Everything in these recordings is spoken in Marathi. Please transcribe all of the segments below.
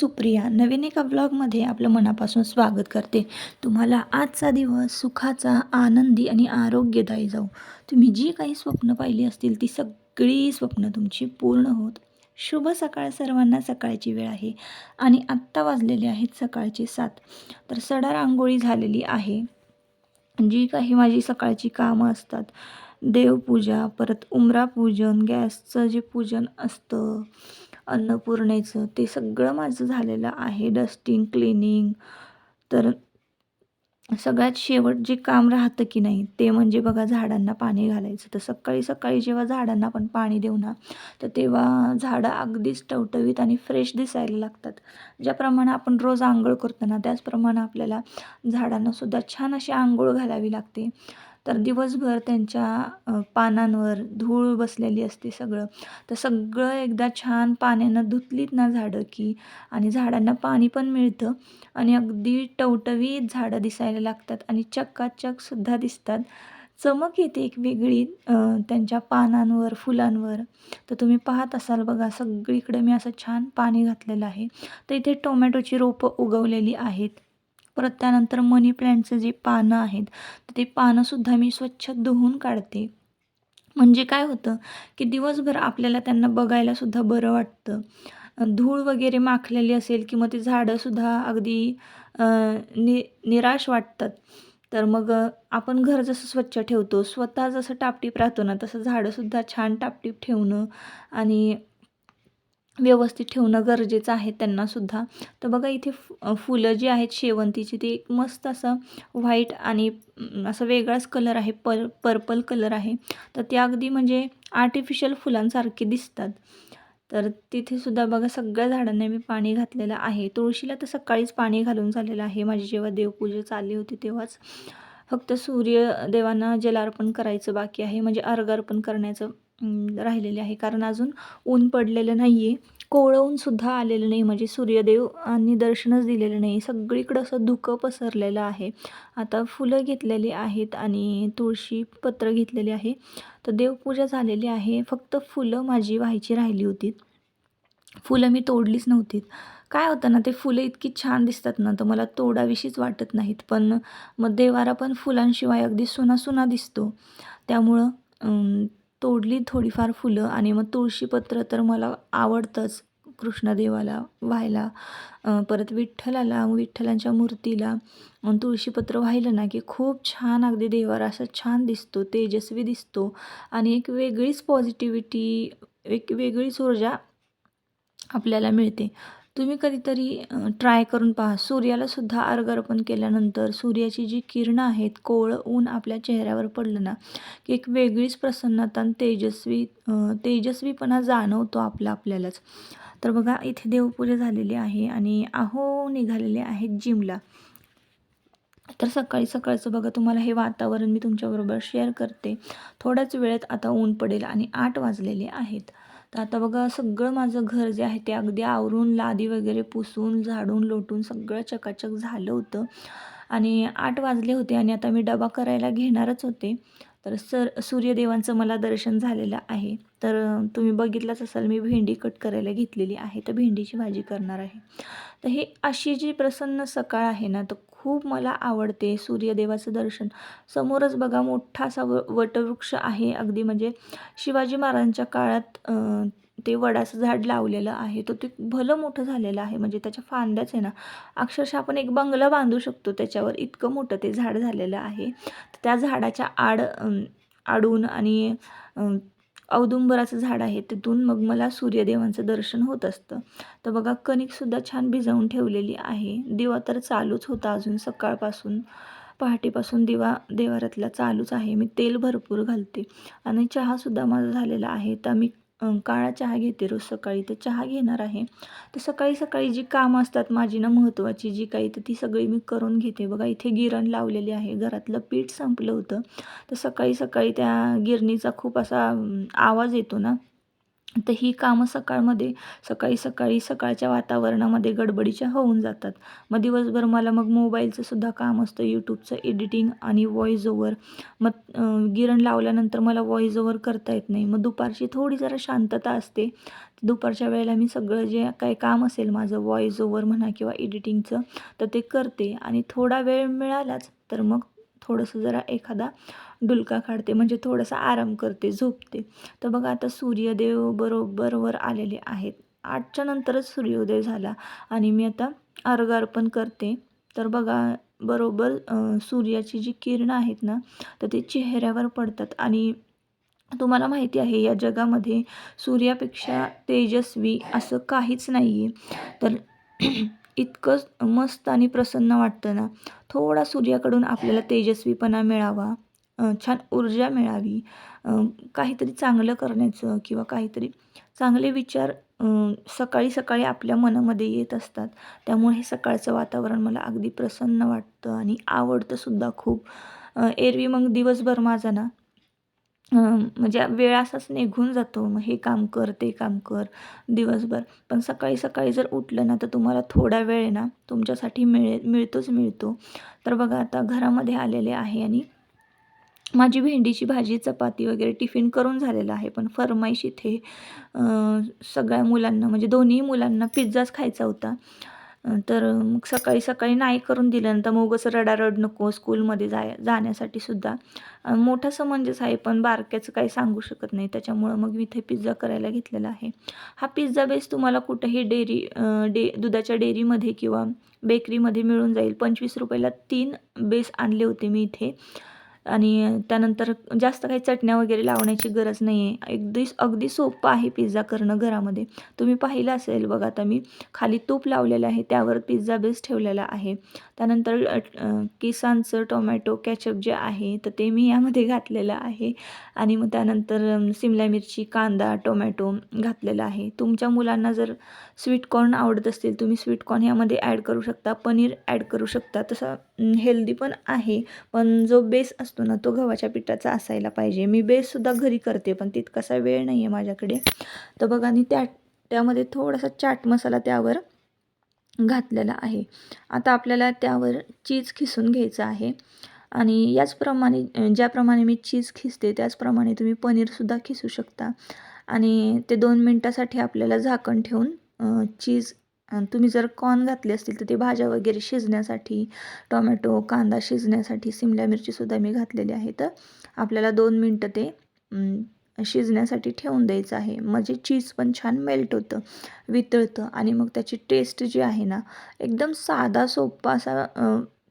सुप्रिया नवीन एका ब्लॉगमध्ये आपलं मनापासून स्वागत करते. तुम्हाला आजचा दिवस सुखाचा आनंदी आणि आरोग्यदायी जाऊ तुम्ही जी काही स्वप्न पाहिली असतील ती सगळी स्वप्न तुमची पूर्ण होत. शुभ सकाळ सर्वांना सकाळची वेळ आहे आणि आत्ता वाजलेले आहेत सकाळचे सात. तर सडा रांगोळी झालेली आहे. जी काही माझी सकाळची कामं असतात देवपूजा परत उमरा पूजन गॅसचं जे पूजन असतं अन्नपूर्णेचं ते सगळं माझं झालेलं आहे. डस्टिंग क्लिनिंग तर सगळ्यात शेवट जे काम राहतं की नाही ते म्हणजे बघा झाडांना पाणी घालायचं. तर सकाळी सकाळी जेव्हा झाडांना आपण पाणी देऊ ना तर तेव्हा झाडं अगदीच टवटवीत आणि फ्रेश दिसायला लागतात. ज्याप्रमाणे आपण रोज आंघोळ करतो ना त्याचप्रमाणे आपल्याला झाडांनासुद्धा छान अशी आंघोळ घालावी लागते. तर दिवसभर त्यांच्या पानांवर धूळ बसलेली असते सगळं. तर सगळं एकदा छान पाण्यानं धुतलीत ना झाडं की आणि झाडांना पाणी पण मिळतं. आणि अगदी टवटवीत झाडं दिसायला लागतात आणि चक्काचकसुद्धा दिसतात. चमक येते एक वेगळी त्यांच्या पानांवर फुलांवर. तर तुम्ही पाहत असाल बघा सगळीकडे मी असं छान पाणी घातलेलं आहे. तर इथे टोमॅटोची रोपं उगवलेली आहेत. परत त्यानंतर मनी प्लॅन्टचं जे पानं आहेत तर ते पानंसुद्धा मी स्वच्छ धुवून काढते. म्हणजे काय होतं की दिवसभर आपल्याला त्यांना बघायलासुद्धा बरं वाटतं. धूळ वगैरे माखलेली असेल की मग ती झाडंसुद्धा अगदी नि निराश वाटतात. तर मग आपण घर जसं स्वच्छ ठेवतो स्वतः जसं टापटीप राहतो ना तसं झाडंसुद्धा छान टापटीप ठेवणं आणि व्यवस्थित ठेवणं गरजेचं आहे त्यांनासुद्धा. तर बघा इथे फु फुलं जी आहेत शेवंतीची ती एक मस्त असं व्हाईट आणि असं वेगळाच कलर आहे पर पर्पल कलर आहे. तर ते अगदी म्हणजे आर्टिफिशियल फुलांसारखे दिसतात. तर तिथेसुद्धा बघा सगळ्या झाडांना मी पाणी घातलेलं आहे. तुळशीला तर सकाळीच पाणी घालून झालेलं आहे. माझी जेव्हा देवपूजा चालली होती तेव्हाच. फक्त सूर्यदेवांना जलार्पण करायचं बाकी आहे. म्हणजे अर्घ अर्पण करण्याचं राहिलेले आहे. कारण अजून ऊन पडलेलं नाही आहे कोवळं आलेलं नाही. म्हणजे सूर्यदेव आणि दर्शनच दिलेलं नाही. सगळीकडं असं धुकं पसरलेलं आहे. आता फुलं घेतलेली आहेत आणि तुळशी पत्र घेतलेली आहे. तर देवपूजा झालेली आहे. फक्त फुलं माझी व्हायची राहिली होती. फुलं मी तोडलीच नव्हती काय होतं ना ते फुलं इतकी छान दिसतात ना तर मला तोडाविषयीच वाटत नाहीत. पण मग देवारा पण फुलांशिवाय अगदी सुना सुना दिसतो. त्यामुळं तोडली थोडीफार फुलं आणि मग तुळशीपत्र तर मला आवडतंच कृष्णदेवाला व्हायला. परत विठ्ठलाला विठ्ठलांच्या मूर्तीला. तुळशीपत्र वाहिलं ना की खूप छान अगदी देवाला असा छान दिसतो तेजस्वी दिसतो. आणि एक वेगळीच पॉझिटिव्हिटी एक वेगळीच ऊर्जा आपल्याला मिळते. तुम्ही कधीतरी ट्राय करून पहा. सूर्यालासुद्धा अर्घ अर्पण केल्यानंतर सूर्याची जी किरणं आहेत कोवळं ऊन आपल्या चेहऱ्यावर पडलं ना की एक वेगळीच प्रसन्नता आणि तेजस्वी तेजस्वीपणा जाणवतो आपला आपल्यालाच. तर बघा इथे देवपूजा झालेली आहे आणि आहो निघालेले आहेत जिमला. तर सकाळी सकाळचं बघा तुम्हाला हे वातावरण मी तुमच्याबरोबर शेअर करते. थोड्याच वेळेत आता ऊन पडेल आणि आठ वाजलेले आहेत. तर आता बघा सगळं माझं घर जे आहे ते अगदी आवरून लादी वगैरे पुसून झाडून लोटून सगळं चकाचक झालं होतं. आणि आठ वाजले होते आणि आता मी डबा करायला घेणारच होते. तर सर सूर्यदेवांचं मला दर्शन झालेलं आहे. तर तुम्ही बघितलंच असाल मी भेंडी कट करायला घेतलेली आहे. तर भेंडीची भाजी करणार आहे. तर हे अशी जी प्रसन्न सकाळ आहे ना तर खूप मला आवडते सूर्यदेवाचं दर्शन. समोरच बघा मोठा असा व वटवृक्ष आहे. अगदी म्हणजे शिवाजी महाराजांच्या काळात ते वडाचं झाड लावलेलं आहे. तो ते भलं मोठं झालेलं आहे. म्हणजे त्याच्या फांद्याच आहे ना अक्षरशः आपण एक बंगला बांधू शकतो त्याच्यावर इतकं मोठं ते झाड झालेलं आहे. तर त्या झाडाच्या आड आडून आणि औदुंबराचं झाड आहे तिथून मग मला सूर्यदेवांचं दर्शन होत असतं. तर बघा कणिकसुद्धा छान भिजवून ठेवलेली आहे. दिवा तर चालूच होता अजून सकाळपासून. पहाटेपासून दिवा देवारातला चालूच आहे. मी तेल भरपूर घालते. आणि चहासुद्धा माझा झालेला आहे. तर मी काळा चहा घेते रोज सकाळी तर चहा घेणार आहे. तर सकाळी सकाळी जी कामं असतात माझी ना महत्त्वाची जी काही तर ती सगळी मी करून घेते. बघा इथे गिरण लावलेली आहे. घरातलं पीठ संपलं होतं. तर सकाळी सकाळी त्या गिरणीचा खूप असा आवाज येतो ना. तर ही कामं सकाळमध्ये सकाळी सकाळी सकाळच्या वातावरणामध्ये गडबडीच्या होऊन जातात. मग दिवसभर मला मग मोबाईलचं सुद्धा काम असतं यूट्यूबचं एडिटिंग आणि व्हॉईस ओव्हर मग गिरण लावल्यानंतर मला व्हॉईस ओव्हर करता येत नाही. मग दुपारची थोडी जरा शांतता असते. दुपारच्या वेळेला मी सगळं जे काही काम असेल माझं व्हॉईस ओव्हर म्हणा किंवा एडिटिंगचं तर ते करते. आणि थोडा वेळ मिळालाच तर मग थोडंसं जरा एखादा डुलका काढते म्हणजे थोडासा आराम करते झोपते. तर बघा आता सूर्यदेव बरोबर वर आलेले आहेत. आठच्या नंतरच सूर्योदय झाला आणि मी आता अर्घ अर्पण करते. तर बघा बरोबर सूर्याची जी किरणं आहेत ना तर ते चेहऱ्यावर पडतात. आणि तुम्हाला माहिती आहे या जगामध्ये सूर्यापेक्षा तेजस्वी असं काहीच नाही आहे तर इतकं मस्त आणि प्रसन्न वाटतं ना. थोडा सूर्याकडून आपल्याला तेजस्वीपणा मिळावा. छान ऊर्जा मिळावी. काहीतरी चांगलं करण्याचं किंवा काहीतरी चांगले विचार सकाळी सकाळी आपल्या मनामध्ये येत असतात. त्यामुळे हे सकाळचं वातावरण मला अगदी प्रसन्न वाटतं आणि आवडतंसुद्धा खूप. एरवी मग दिवसभर माझा ना म्हणजे वेळ असाच निघून जातो. मग हे काम कर ते काम कर दिवसभर. पण सकाळी सकाळी जर उठलं ना तर तुम्हाला थोडा वेळ ना तुमच्यासाठी मिळेल मिळतोच मिळतो. तर बघा आता घरामध्ये आलेले आहे आणि माझी भेंडीची भाजी चपाती वगैरे टिफिन करून झालेलं आहे. पण फरमाईश इथे सगळ्या मुलांना म्हणजे दोन्ही मुलांना पिझ्झाच खायचा होता. तर मग सकाळी सकाळी नाही करून दिल्यानंतर मग असं रडारड नको स्कूलमध्ये जाय जाण्यासाठी सुद्धा. मोठा समंजस आहे पण बारक्याचं काही सांगू शकत नाही. त्याच्यामुळं मग मी इथे पिझ्झा करायला घेतलेला आहे. हा पिझ्झा बेस तुम्हाला कुठेही डेअरी डे दुधाच्या डेअरीमध्ये किंवा बेकरीमध्ये मिळून जाईल. पंचवीस रुपयाला तीन बेस आणले होते मी इथे. आणि त्यानंतर जास्त काही चटण्या वगैरे लावण्याची गरज नाही आहे अगदी अगदी सोपं आहे पिझ्झा करणं घरामध्ये. तुम्ही पाहिलं असेल बघा आता मी खाली तूप लावलेलं आहे त्यावर पिझ्झा बेस ठेवलेला आहे. त्यानंतर अ, किसानचं टोमॅटो कॅचअप जे आहे तर ते मी यामध्ये घातलेलं आहे. आणि मग त्यानंतर सिमला मिरची कांदा टोमॅटो घातलेला आहे. तुमच्या मुलांना जर स्वीट कॉर्न आवडत असतील तुम्ही स्वीट कॉर्न यामध्ये ॲड करू शकता पनीर ॲड करू शकता. तसं हेल्दी पण आहे पण जो बेस असतो ना तो गव्हाच्या पिठाचा असायला पाहिजे. मी बेससुद्धा घरी करते पण तितकासा वेळ नाही आहे माझ्याकडे. तर बघा आणि त्या त्यामध्ये थोडासा चाट मसाला त्यावर घातलेला आहे. आता आपल्याला त्यावर चीज खिसून घ्यायचं आहे. आणि याचप्रमाणे ज्याप्रमाणे मी चीज खिसते त्याचप्रमाणे तुम्ही पनीरसुद्धा खिसू शकता. आणि ते दोन मिनटासाठी आपल्याला झाकण ठेवून चीज तुम्ही जर कॉर्न घातले असतील तर ते भाज्या वगैरे शिजण्यासाठी टोमॅटो कांदा शिजण्यासाठी सिमला मिरचीसुद्धा मी घातलेली आहे. तर आपल्याला दोन मिनटं ते शिजण्यासाठी ठेवून द्यायचं आहे. म्हणजे चीज पण छान मेल्ट होतं वितळतं आणि मग त्याची टेस्ट जी आहे ना एकदम साधा सोपा असा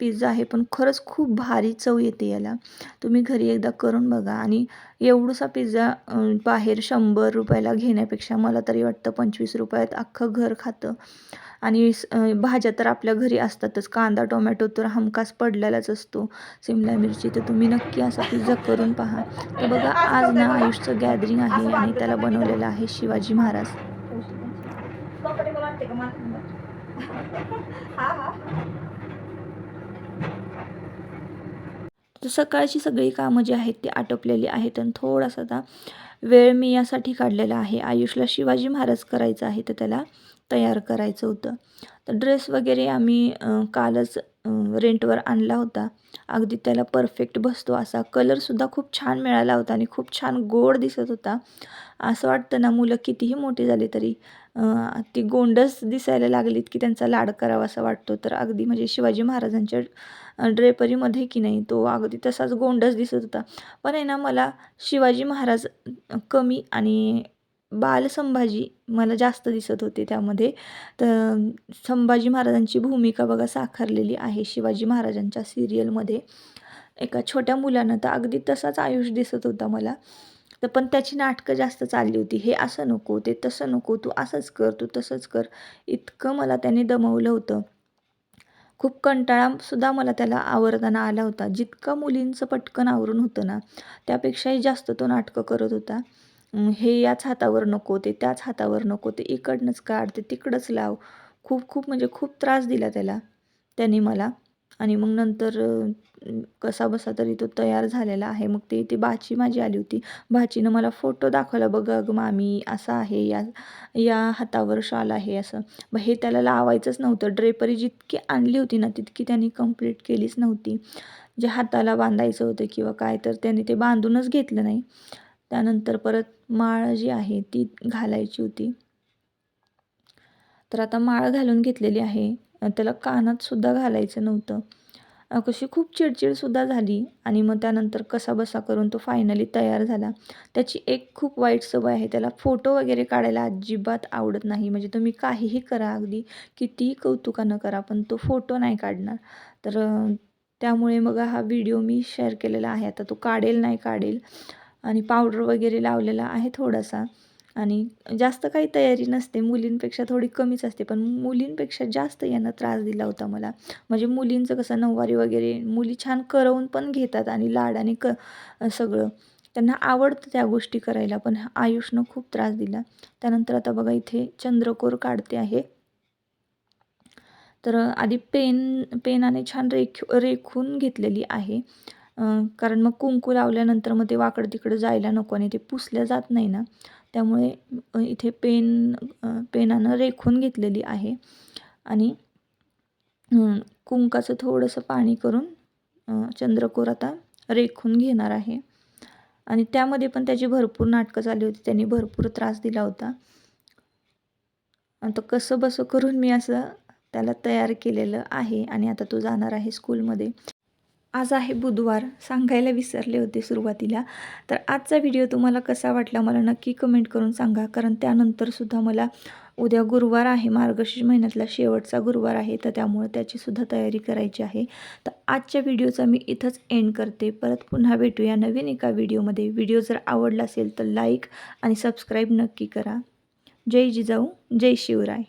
पिझ्झा आहे पण खरंच खूप भारी चव येते याला. तुम्ही घरी एकदा करून बघा. आणि एवढूसा पिझ्झा बाहेर शंभर रुपयाला घेण्यापेक्षा मला तरी वाटतं पंचवीस रुपयात अख्खं घर खातं. आणि भाज्या तर आपल्या घरी असतातच. कांदा टोमॅटो तर हमखास पडलेलाच असतो. सिमला मिरची तर तुम्ही नक्की असा पिझ्झा करून पहा. तर बघा आज ना आयुषचं गॅदरिंग आहे आणि त्याला बनवलेलं आहे शिवाजी महाराज. तर सकाळची सगळी कामं जी आहेत ती आटोपलेली आहेत आणि थोडासा आता वेळ मी यासाठी काढलेला आहे. आयुषला शिवाजी महाराज करायचं आहे तर त्याला तयार करायचं होतं. तर ड्रेस वगैरे आम्ही कालच रेंटवर आणला होता. अगदी त्याला परफेक्ट बसतो असा. कलरसुद्धा खूप छान मिळाला होता आणि खूप छान गोड दिसत होता. असं वाटतं ना मुलं कितीही मोठी झाली तरी ती गोंडस दिसायला लागलीत की त्यांचा लाड करावा असा वाटतो. तर अगदी म्हणजे शिवाजी महाराजांच्या ड्रेपरीमध्ये की नाही तो अगदी तसाच गोंडस दिसत होता. पण आहे ना मला शिवाजी महाराज कमी आणि बाल संभाजी मला जास्त दिसत होते त्यामध्ये. तर संभाजी महाराजांची भूमिका बघा साकारलेली आहे शिवाजी महाराजांच्या सिरियलमध्ये एका छोट्या मुलानं तर अगदी तसाच आयुष दिसत होता मला. तर पण त्याची नाटकं जास्त चालली होती. हे असं नको ते तसं नको तू असंच कर तू तसंच कर. इतकं मला त्याने दमवलं होतं. खूप कंटाळासुद्धा मला त्याला आवरताना आला होता. जितकं मुलींचं पटकन आवरून होतं ना त्यापेक्षाही जास्त तो नाटकं करत होता. हे याच हातावर नको ते त्याच हातावर नको ते इकडनंच काढ ते तिकडंच लाव. खूप खूप म्हणजे खूप त्रास दिला त्याला त्याने मला. आणि मग नंतर कसा बसा तरी तो तयार झालेला आहे. मग ते ती बाची माझी आली होती. बाचीनं मला फोटो दाखवला बघ अगं मामी असा आहे या या हातावर शाल आहे असं. मग हे त्याला लावायचंच नव्हतं. ड्रेपरी जितकी आणली होती ना तितकी त्यांनी कंप्लीट केलीच नव्हती. जे हाताला बांधायचं होतं किंवा काय तर त्यांनी ते बांधूनच घेतलं नाही. त्यानंतर परत माळ जी आहे ती घालायची होती. तर आता माळ घालून घेतलेली आहे. त्याला कानातसुद्धा घालायचं नव्हतं. कशी खूप चिडचिडसुद्धा झाली आणि मग त्यानंतर कसा बसा करून तो फायनली तयार झाला. त्याची एक खूप वाईट सवय आहे त्याला फोटो वगैरे काढायला अजिबात आवडत नाही. म्हणजे तुम्ही काहीही करा अगदी कितीही कौतुकानं करा पण तो फोटो नाही काढणार. तर त्यामुळे मग हा व्हिडिओ मी शेअर केलेला आहे. आता तो काढेल नाही काढेल आणि पावडर वगैरे लावलेला आहे थोडासा. आणि जास्त काही तयारी नसते. मुलींपेक्षा थोडी कमीच असते. पण मुलींपेक्षा जास्त यानं त्रास दिला होता मला. म्हणजे मुलींचं कसं नऊवारी वगैरे मुली छान करवून पण घेतात आणि लाडाने क सगळं. त्यांना आवडतं त्या गोष्टी करायला पण आयुषनं खूप त्रास दिला. त्यानंतर आता बघा इथे चंद्रकोर काढते आहे. तर आधी पेन पेनाने छान रेख रेखून घेतलेली आहे. कारण मग कुंकू लावल्यानंतर मग ते वाकडं तिकडं जायला नको आणि ते पुसल्या जात नाही ना. त्यामुळे इथे पेन पेनानं रेखून घेतलेली आहे. आणि कुंकाचं थोडंसं पाणी करून चंद्रकोर आता रेखून घेणार आहे. आणि त्यामध्ये पण त्याची भरपूर नाटकं झाली होती. त्यांनी भरपूर त्रास दिला होता. आता कसं बसं करून मी असं त्याला तयार केलेलं आहे आणि आता तो जाणार आहे स्कूलमध्ये. आज आहे बुधवार सांगायला विसरले होते सुरुवातीला. तर आजचा व्हिडिओ तुम्हाला कसा वाटला मला नक्की कमेंट करून सांगा. कारण त्यानंतरसुद्धा मला उद्या गुरुवार आहे मार्गशीर्ष महिन्यातला शेवटचा गुरुवार आहे तर त्यामुळे त्याचीसुद्धा तयारी करायची आहे. तर आजच्या व्हिडिओचा मी इथंच एंड करते. परत पुन्हा भेटूया नवीन एका व्हिडिओमध्ये व्हिडिओ जर आवडला असेल तर लाईक आणि सबस्क्राईब नक्की करा. जय जिजाऊ जय शिवराय.